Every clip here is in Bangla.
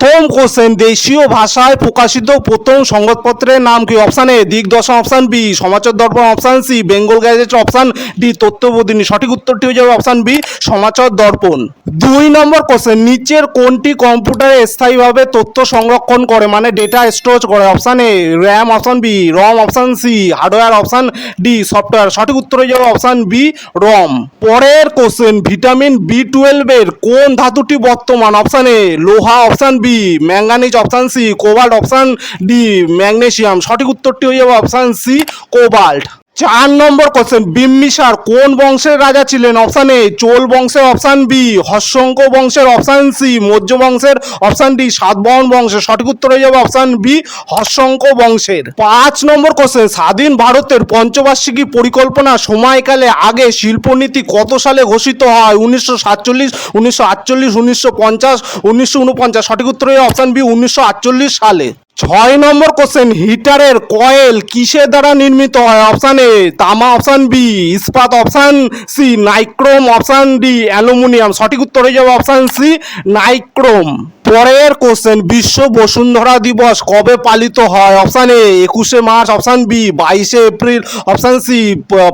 প্রথম কোশ্চেন, দেশীয় ভাষায় প্রকাশিত প্রথম সংবাদপত্রের নাম কি? Option A, Digdarshan, option B Samachar Darpan, option C, Bengal gazette option D Tattwabodhini সঠিক উত্তরটি হয়ে যাবে অপশান বি সমাচার দর্পণ। দুই নম্বর কোশ্চেন, নিচের কোনটি কম্পিউটারে স্থায়ীভাবে তথ্য সংরক্ষণ করে? মানে ডেটা স্টোরেজ করে। Option A, RAM, option B, ROM, option C, hardware, option D, software. সঠিক উত্তর হয়ে যাবে অপশান বি, রম। পরের কোশ্চেন, ভিটামিন বি টুয়েলভের কোন ধাতুটি বর্তমান? অপশান এ, লোহা, option B manganese option C cobalt option D magnesium সঠিক উত্তরটি হয়ে যাবে অপশান সি কোবাল্ট চার নম্বর কোশ্চেন বিম্বিসার কোন বংশের রাজা ছিলেন? অপশান এ চোল বংশের অপশান বি হর্ষঙ্ক বংশের অপশান সি মৌর্য বংশের অপশান ডি সাতবাহন বংশের। সঠিক উত্তর হয়ে যাবে অপশান বি হর্ষঙ্ক বংশের। পাঁচ নম্বর কোশ্চেন স্বাধীন ভারতের পঞ্চবার্ষিকী পরিকল্পনা সময়কালে আগে শিল্পনীতি কত সালে ঘোষিত হয়? উনিশশো সাতচল্লিশ, উনিশশো আটচল্লিশ, উনিশশো পঞ্চাশ, উনিশশো উনপঞ্চাশ সঠিক উত্তর হয়ে অপশান বি উনিশশো আটচল্লিশ সালে। ছয় নম্বর কোশ্চেন হিটারের কয়েল কিসের দ্বারা নির্মিত হয়? অপশান এ তামা অপশান বি ইস্পাত option C nichrome option D aluminium. সঠিক উত্তর হয়ে যাবে অপশান সি নাইক্রোম পরের কোশ্চেন বিশ্ব বসুন্ধরা দিবস কবে পালিত হয়? অপশান এ একুশে মার্চ অপশান বি বাইশে এপ্রিল অপশান সি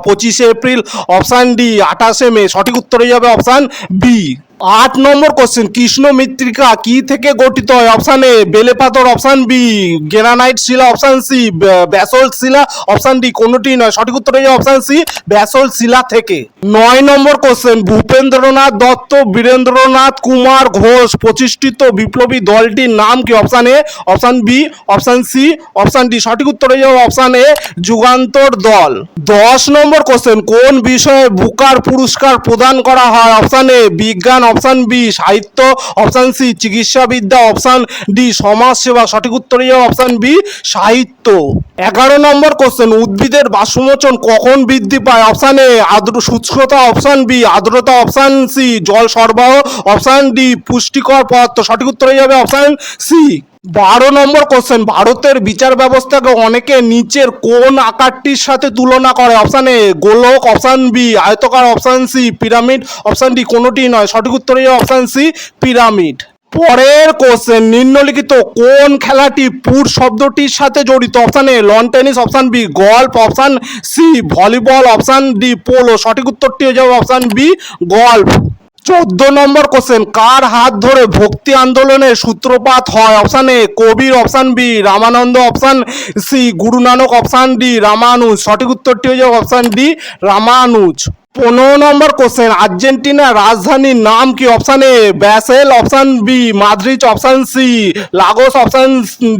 পঁচিশে এপ্রিল অপশান ডি আঠাশে মে। সঠিক উত্তর হয়ে যাবে অপশান বি আট নম্বর কোশ্চেন কৃষ্ণ মৃত্তিকা কি থেকে গঠিত হয়? অপশান এ বেলে পাথর অপশান বি গ্রানাইট শিলা অপশান সি ব্যাসল্ট শিলা অপশান ডি কোনোটি নয়। সঠিক উত্তর হয়ে অপশান সি ব্যাসল্ট শিলা থেকে। নয় নম্বর কোশ্চেন ভূপেন্দ্রনাথ দত্ত, বীরেন্দ্রনাথ কুমার ঘোষ প্রতিষ্ঠিত বিপ্লবী দলটির নাম কি? Option A option B option C option D সঠিক উত্তর হয়ে যাবে অপশান এ যুগান্তর দল। দশ নম্বর কোশ্চেন কোন বিষয়ে বুকার পুরস্কার প্রদান করা হয়? অপশান এ বিজ্ঞান অপশান বি, সাহিত্য, অপশান সি, চিকিৎসাবিদ্যা, অপশান ডি সমাজ সেবা সঠিক উত্তর যাবে অপশান বি, সাহিত্য। এগারো নম্বর কোশ্চেন উদ্ভিদের বাষ্পমোচন কখন বৃদ্ধি পায়? অপশান এ আদ্র শুষ্কতা, অপশান বি, আর্দ্রতা, অপশান সি, জল সরবরাহ, অপশান ডি, পুষ্টিকর পদার্থ, সঠিক উত্তর হয়ে যাবে অপশান সি। বারো নম্বর কোশ্চেন ভারতের বিচার ব্যবস্থাকে অনেকে নিচের কোন আকারটির সাথে তুলনা করে? অপশান এ গোলক অপশান বি আয়তকার option C pyramid option D কোনোটি নয়। সঠিক উত্তর অপশান সি পিরামিড পরের কোশ্চেন নিম্নলিখিত কোন খেলাটি পুর শব্দটির সাথে জড়িত? Option A lawn tennis option B golf option C volleyball option D polo সঠিক উত্তরটি হয়ে যাবে অপশান বি গল্ফ চোদ্দ নম্বর কোশ্চেন কার হাত ধরে ভক্তি আন্দোলনের সূত্রপাত হয়? Option A Kabir option B Ramananda option C Guru Nanak option D Ramanuj. সঠিক উত্তরটি হয়ে যাবে অপশান ডি রামানুজ। পনেরো নম্বর কোশ্চেন আর্জেন্টিনার রাজধানীর নাম কি? Option A Basel option B Madrid option C Lagos option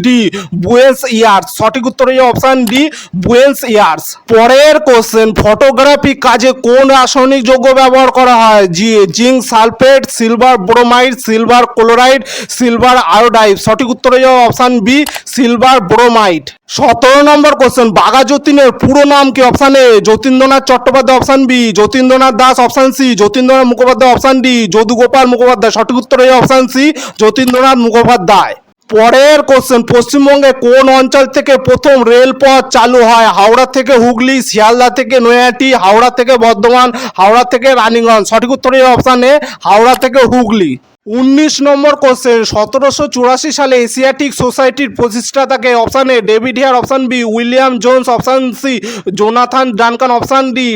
D Buenos Aires সঠিক উত্তর হয়ে অপশান ডি বুয়েন্স ইয়ার্স পরের কোশ্চেন ফটোগ্রাফি কাজে কোন রাসায়নিক যৌগ ব্যবহার করা হয়? জি, zinc, sulphate silver bromide silver chloride silver iodide সঠিক উত্তর হয়ে অপশান বি সিলভার ব্রোমাইড সতেরো নম্বর কোশ্চেন বাঘা যতীনের পুরো নাম কি? Option A Jatindranath Chattopadhyay. Option B Jatindranath Das option C Jatindranath Mukhopadhyay option D Jadugopal Mukhopadhyay, সঠিক উত্তর হয়ে অপশান সি যতীন্দ্রনাথ মুখোপাধ্যায়। পরের কোশ্চেন পশ্চিমবঙ্গে কোন অঞ্চল থেকে প্রথম রেলপথ চালু হয়? হাওড়া থেকে হুগলি, শিয়ালদা থেকে নৈহাটি, হাওড়া থেকে বর্ধমান, হাওড়া থেকে রানীগঞ্জ। সঠিক উত্তর এই অপশান হাওড়া থেকে হুগলি। উনিশ নম্বর কোশ্চেন সতেরোশো চুরাশি সালে এশিয়াটিক সোসাইটির প্রতিষ্ঠাতাকে option A David Hare option B William Jones option C Jonathan Duncan option D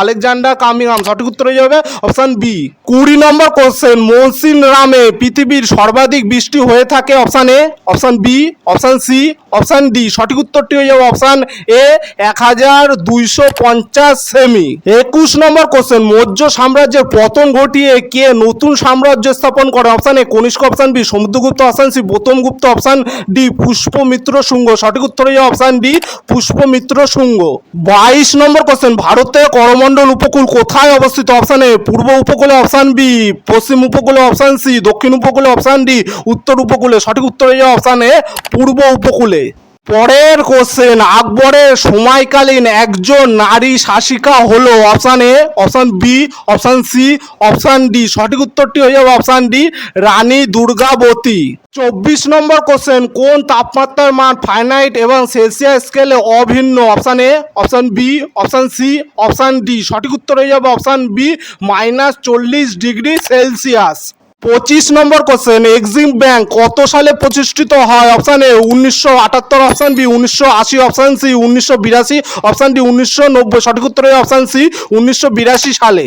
Alexander Cunningham সঠিক উত্তর হয়ে যাবে অপশান বি কুড়ি নম্বর কোশ্চেন মৌসিন রামে পৃথিবীর সর্বাধিক বৃষ্টি হয়ে থাকে option A option B option C option D সঠিক উত্তরটি হয়ে যাবে অপশান এ এক হাজার দুইশো পঞ্চাশ সেমি। একুশ নম্বর কোশ্চেন মৌর্য সাম্রাজ্যের পতন ঘটিয়ে কে নতুন সাম্রাজ্য স্থাপন করে option, A Kanishka option, B Samudragupta option, C Gautamgupta option, D Pushyamitra Shunga. সঠিক উত্তর হয়ে অপশান ডি পুষ্পমিত্র শুঙ্গ। বাইশ নম্বর কোশ্চেন ভারতের করমণ্ডল উপকূল কোথায় অবস্থিত? অপশান এ, পূর্ব উপকূলে অপশান বি, পশ্চিম উপকূলে অপশান সি, দক্ষিণ উপকূলে অপশান ডি, উত্তর উপকূলে। সঠিক উত্তর হয়ে অপশান এ, পূর্ব উপকূলে। পরের কোশ্চেন আকবরের সময়কালীন একজন নারী শাসিকা হলো option A option B option C option D সঠিক উত্তরটি হয়ে যাবে অপশান ডি রানী দুর্গাবতী। চব্বিশ নম্বর কোশ্চেন কোন তাপমাত্রার মান ফাইনাইট এবং সেলসিয়াস স্কেলে অভিন্ন? Option A option B option C option D সঠিক উত্তর হয়ে যাবে অপশান বি মাইনাস চল্লিশ ডিগ্রি সেলসিয়াস পঁচিশ নম্বর কোশ্চেন এক্সিম ব্যাংক কত সালে প্রতিষ্ঠিত হয়? অপশান এ উনিশশো আটাত্তর অপশান বি উনিশশো আশি অপশান সি উনিশশো বিরাশি অপশান ডি উনিশশো নব্বই, সঠিক উত্তরে অপশান সি উনিশশো বিরাশি সালে।